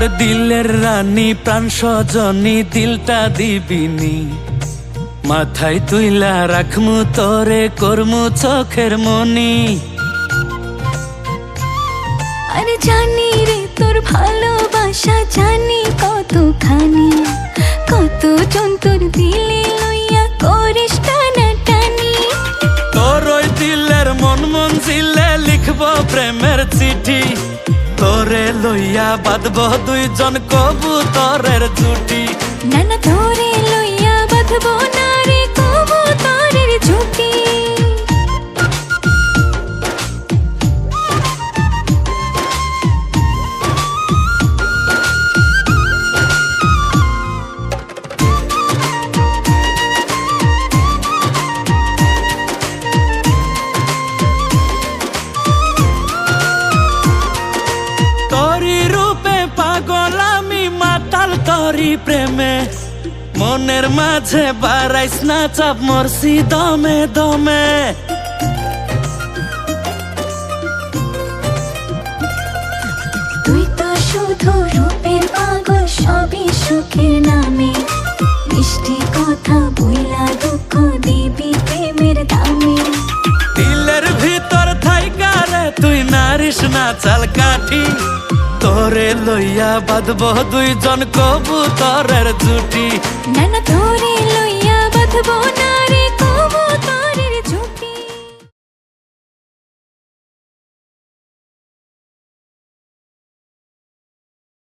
মোর দিলের রানী প্রাণ সজনী দিলটা দিবিনি। মাথায় তুইলা রাখমু তরে করমু চোখের মনি। আরে জানি রে তোর ভালোবাসা জানি কতখানি। কত তোর দিলে লইয়া করিস টানা টানি তোর ওই দিলের মন মন জিলে লিখব প্রেমের চিঠি। তোরে লইয়া বাঁধব দুইজন কবুতরের জুটি। তরি প্রেমে মনের মাঝে বাড়াইস না চাপ মরছি দমে দমে। তুই তো শুধু রূপের পাগল সবই সুখের নামে। মিষ্টি কথা বইলা দুঃখ দিবি প্রেমের দামে। দিলের ভিতর থাইকারে তুই নারিস না চাল কাঠি। তোরে লইয়া বাঁধব দুইজন কবুতরের জুটি। নানা তোরে লইয়া বাঁধব